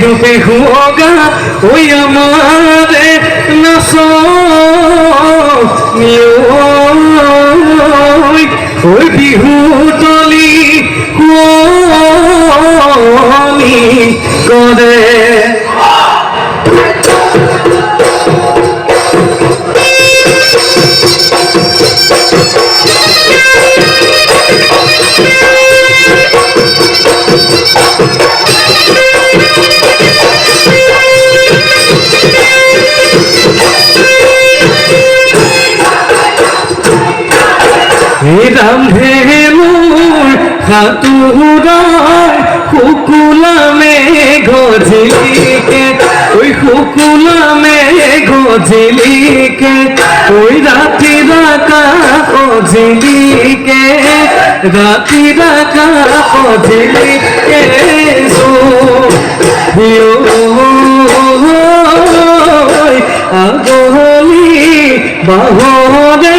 ডুবে হোগা ওই আমার নাস ওই বিহু তলি করে। রান্ধে মোর হাতুরায় হুকুলামে গজলিকে ওই হুকুলামে গজলিকে ওই রাতি রাকা গজলিকে রাতি রাকা গজলিকে সো আগলি বাহরে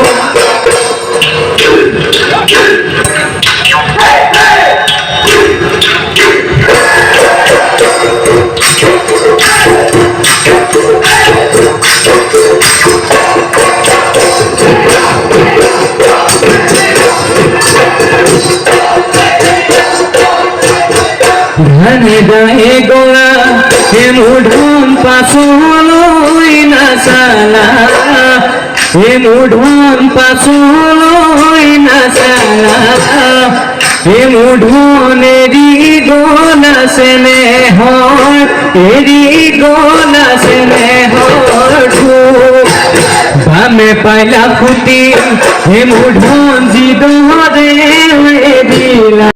ઘને ગાએ ગોળા હે મોઢવાન પાછું હોય ના સાલા. હે મોઢવાન પાછું હોય ના સાલા. હે મોઢવાને રીગો ના સેને હોય હે રીગો ના સેને હોય ભામે પહેલા ફૂટી હે મોઢવાન જીદો રે દિલા.